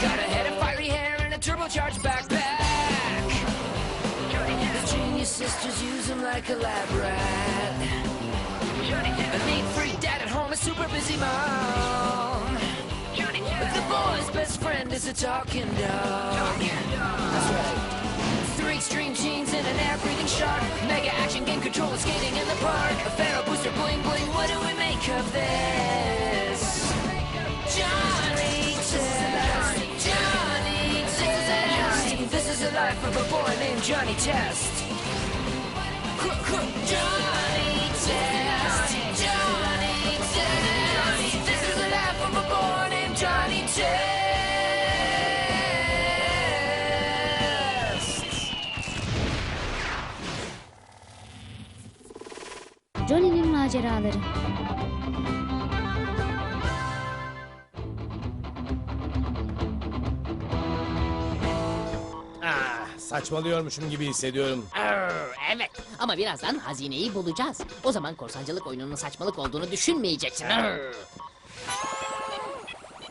Got a head of fiery hair and a turbocharged backpack. The genius sisters use him like a lab rat. A neat freak dad at home, a super busy mom. The boy's best friend is a talking dog. A boy named Johnny Test. Johnny saçmalıyormuşum gibi hissediyorum. Arr, evet ama birazdan hazineyi bulacağız. O zaman korsancılık oyununun saçmalık olduğunu düşünmeyeceksin. Arr.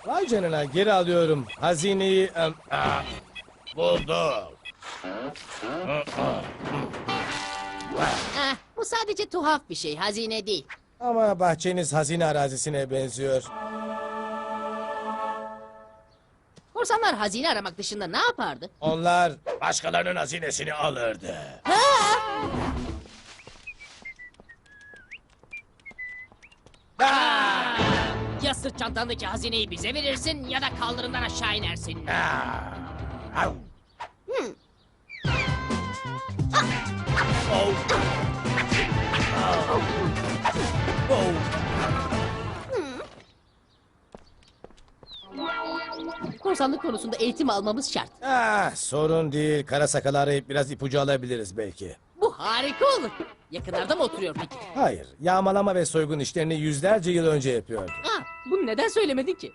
Vay canına geri alıyorum. Hazineyi... em, ah, buldum. Ah, bu sadece tuhaf bir şey, hazine değil. Ama bahçeniz hazine arazisine benziyor. Korsanlar hazine aramak dışında ne yapardı? Onlar başkalarının hazinesini alırdı. Ya sırt çantandaki hazineyi bize verirsin ya da kaldırımdan aşağı inersin. Ah, au. Oh. Oh. Korsanlık konusunda eğitim almamız şart. Ah, sorun değil. Kara sakalı arayıp biraz ipucu alabiliriz belki. Bu harika olur. Yakınlarda mı oturuyor peki? Hayır, yağmalama ve soygun işlerini yüzlerce yıl önce yapıyordu. Ah, bunu neden söylemedin ki?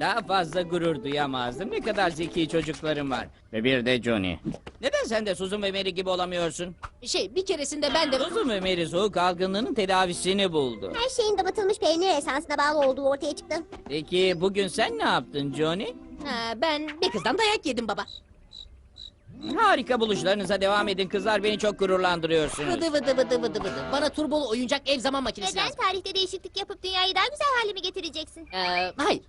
Daha fazla gurur duyamazdım. Ne kadar zeki çocuklarım var. Ve bir de Johnny. Neden sen de Susan ve Mary gibi olamıyorsun? Şey, bir keresinde ben de... Susan ve Mary soğuk algınlığının tedavisini buldu. Her şeyin damıtılmış peynir esansına bağlı olduğu ortaya çıktı. Peki bugün sen ne yaptın Johnny? Ha, ben bir kızdan dayak yedim baba. Harika buluşlarınıza devam edin kızlar. Beni çok gururlandırıyorsunuz. Vıdı vıdı vıdı vıdı vıdı. Bana turbolu oyuncak ev zaman makinesi Neden lazım. tarihte değişiklik yapıp dünyayı daha güzel hale mi getireceksin? Ee, hayır.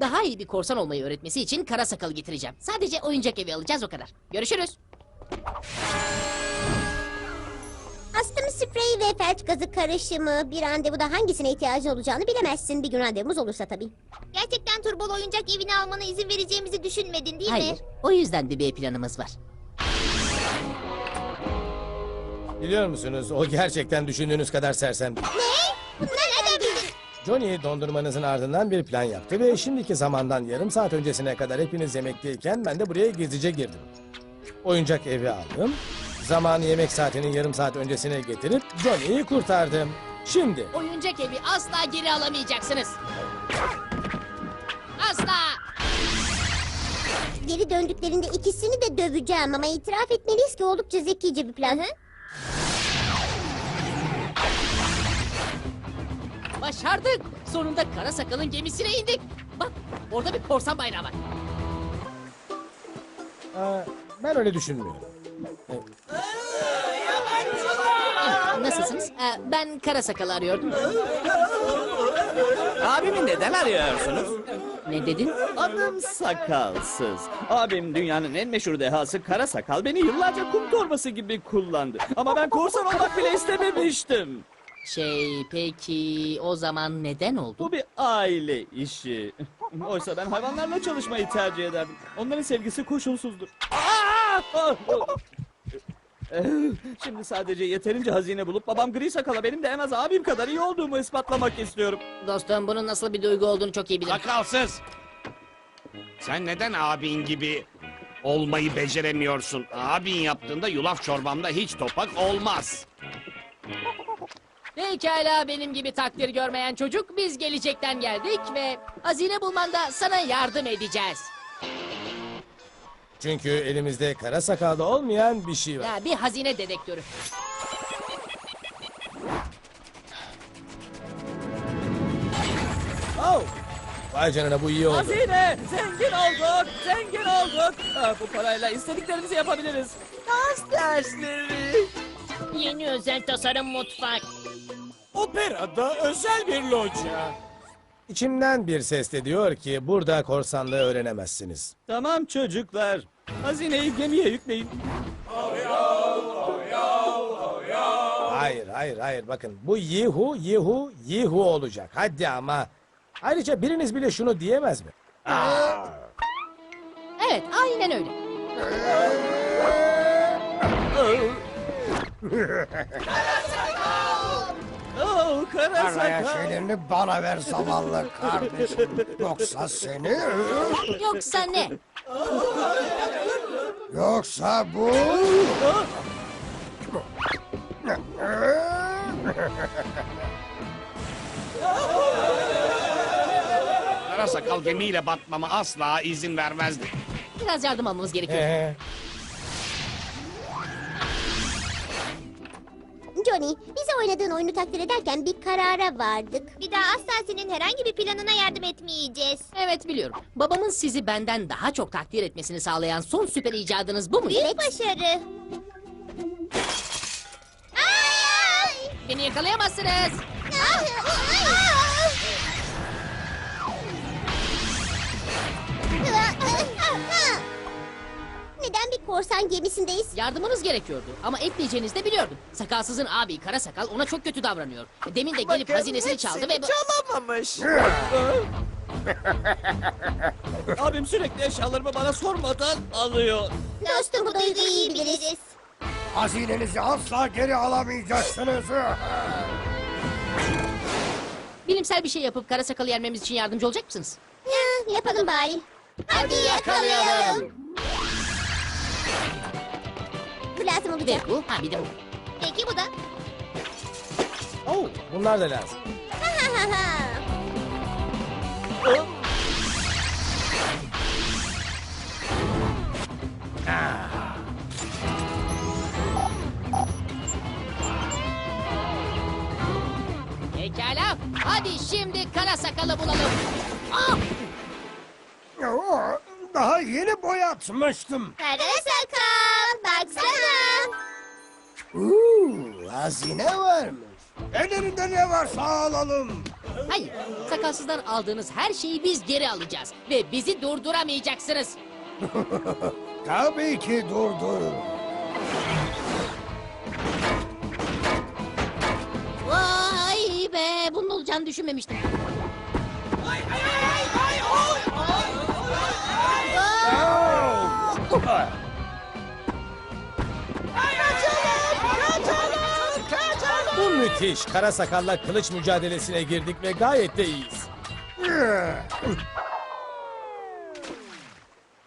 Daha iyi bir korsan olmayı öğretmesi için kara sakalı getireceğim. Sadece oyuncak evi alacağız o kadar. Görüşürüz. Astım spreyi ve felç gazı karışımı bir randevuda hangisine ihtiyacın olacağını bilemezsin. Bir gün randevumuz olursa tabii. Gerçekten turbolu oyuncak evini almana izin vereceğimizi düşünmedin değil Hayır. O yüzden bir B planımız var. Biliyor musunuz, o gerçekten düşündüğünüz kadar sersem değil. Ne? Johnny dondurmanızın ardından bir plan yaptı ve şimdiki zamandan yarım saat öncesine kadar hepiniz yemekteyken ben de buraya gizlice girdim. Oyuncak evi aldım. Zamanı yemek saatinin yarım saat öncesine getirip Johnny'yi kurtardım. Şimdi Oyuncak evi asla geri alamayacaksınız. Asla. Geri döndüklerinde ikisini de döveceğim ama itiraf etmeliyiz ki oldukça zekice bir plan. Başardık. Sonunda kara sakalın gemisine indik. Bak orada bir korsan bayrağı var. aa, ben öyle düşünmüyorum. Nasılsınız? Ee, ben kara sakalı arıyordum. Abimi neden arıyorsunuz? Ne dedin? Adım Sakalsız. Abim dünyanın en meşhur dehası Kara Sakal beni yıllarca kum torbası gibi kullandı. Ama ben korsan olmak bile istememiştim. Şey peki o zaman neden oldu? Bu bir aile işi. Oysa ben hayvanlarla çalışmayı tercih ederdim. Onların sevgisi koşulsuzdur. Aa! Şimdi sadece yeterince hazine bulup babam gri sakala benim de en az abim kadar iyi olduğumu ispatlamak istiyorum. Dostum bunun nasıl bir duygu olduğunu çok iyi bilirim. Sakalsız. Sen neden abin gibi olmayı beceremiyorsun? Abin yaptığında yulaf çorbamda hiç topak olmaz. Pekala benim gibi takdir görmeyen çocuk biz gelecekten geldik ve hazine bulmanda sana yardım edeceğiz. Çünkü elimizde kara sakallı olmayan bir şey var. Ya bir hazine dedektörü. Oh! Vay canına bu iyi oldu. Hazine! Zengin olduk! Zengin olduk! Ah, bu parayla istediklerimizi yapabiliriz. Dans dersleri. Yeni özel tasarım mutfak. Operada özel bir loca. İçimden bir ses de diyor ki burada korsanlığı öğrenemezsiniz. Tamam çocuklar. Hazineyi gemiye yükleyin. Hayır hayır hayır bakın bu yihu yihu yihu olacak. Hadi ama. Ayrıca biriniz bile şunu diyemez mi? Evet aynen öyle. Oh, kara Araya sakal. şeylerini bana ver zavallı kardeşim. Yoksa seni... Yoksa ne? Yoksa bu... Kara sakal gemiyle batmama asla izin vermezdi. Biraz yardım almamız gerekiyor. Ee, oynadığın oyunu takdir ederken bir karara vardık. Bir daha asla senin herhangi bir planına yardım etmeyeceğiz. Evet biliyorum. Babamın sizi benden daha çok takdir etmesini sağlayan son süper icadınız bu mu? Büyük başarı. Ay! Beni yakalayamazsınız. Ay! Neden bir korsan gemisindeyiz? Yardımınız gerekiyordu ama etmeyeceğinizi de biliyordum. Sakalsızın abi kara sakal ona çok kötü davranıyor. Demin de gelip hazinesini çaldı ve... Çalamamış. Abim sürekli eşyalarımı bana sormadan alıyor. Dostum bu duyguyu iyi biliriz. Hazinenizi asla geri alamayacaksınız. Bilimsel bir şey yapıp kara sakalı yenmemiz için yardımcı olacak mısınız? Ya, yapalım bari. Hadi yakalayalım. Ve olacak. bu, ha bir de bu. Peki bu da. oh, bunlar da lazım. Ha ha ha. Pekala. Hadi şimdi kara sakalı bulalım. Ah! Oo, Daha yeni boyatmıştım. Kara sakal baksana. Hazine varmış. Ellerinde ne varsa alalım. Hayır, sakalsızdan aldığınız her şeyi biz geri alacağız. Ve bizi durduramayacaksınız. Tabii ki durdurun. Vay be, bunun olacağını düşünmemiştim. Müthiş. Kara sakalla kılıç mücadelesine girdik ve gayet de iyiyiz.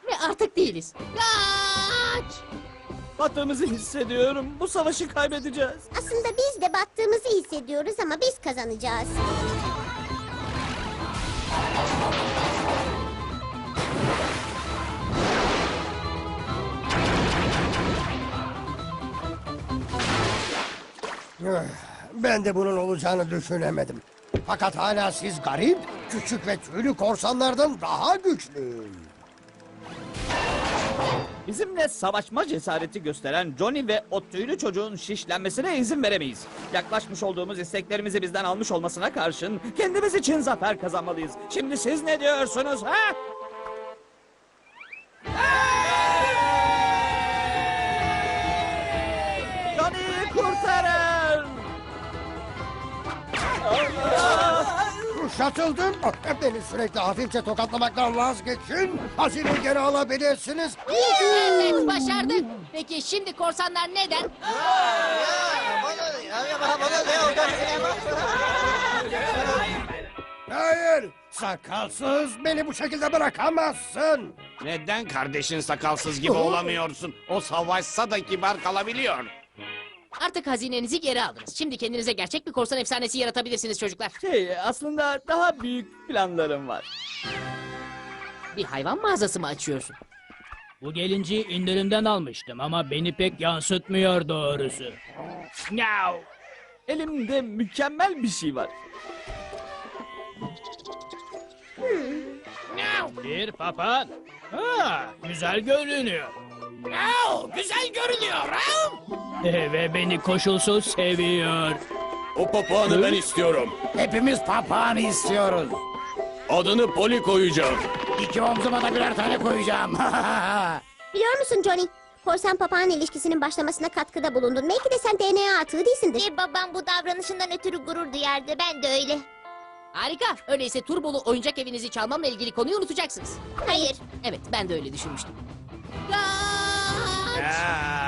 Ve artık değiliz. Kaç! Battığımızı hissediyorum. Bu savaşı kaybedeceğiz. Aslında biz de battığımızı hissediyoruz ama biz kazanacağız. Ben de bunun olacağını düşünemedim. Fakat hala siz garip, küçük ve tüylü korsanlardan daha güçlü. Bizimle savaşma cesareti gösteren Johnny ve o tüylü çocuğun şişlenmesine izin veremeyiz. Yaklaşmış olduğumuz isteklerimizi bizden almış olmasına karşın kendimiz için zafer kazanmalıyız. Şimdi siz ne diyorsunuz ha? Kuşatıldım. Beni sürekli hafifçe tokatlamaktan vazgeçin. Hazineyi geri alabilirsiniz. Evet, başardık. Peki şimdi korsanlar neden? Hayır, sakalsız beni bu şekilde bırakamazsın. Neden kardeşin sakalsız gibi olamıyorsun? O savaşsa da kibar kalabiliyor. Artık hazinenizi geri aldınız. Şimdi kendinize gerçek bir korsan efsanesi yaratabilirsiniz çocuklar. Şey aslında daha büyük planlarım var. Bir hayvan mağazası mı açıyorsun? Bu gelinciyi indirimden almıştım ama beni pek yansıtmıyor doğrusu. Miau. Elimde mükemmel bir şey var. Bir papağan. Ha, güzel görünüyor. güzel görünüyor. ha? Ve beni koşulsuz seviyor. O papağanı ben istiyorum. Hepimiz papağanı istiyoruz. Adını Poli koyacağım. İki omzuma da birer tane koyacağım. Biliyor musun Johnny? Korsan papağan ilişkisinin başlamasına katkıda bulundun. Belki de sen DNA atığı değilsindir. Ve babam bu davranışından ötürü gurur duyardı. Ben de öyle. Harika. Öyleyse turbolu oyuncak evinizi çalmamla ilgili konuyu unutacaksınız. Hayır. Evet ben de öyle düşünmüştüm. Aa,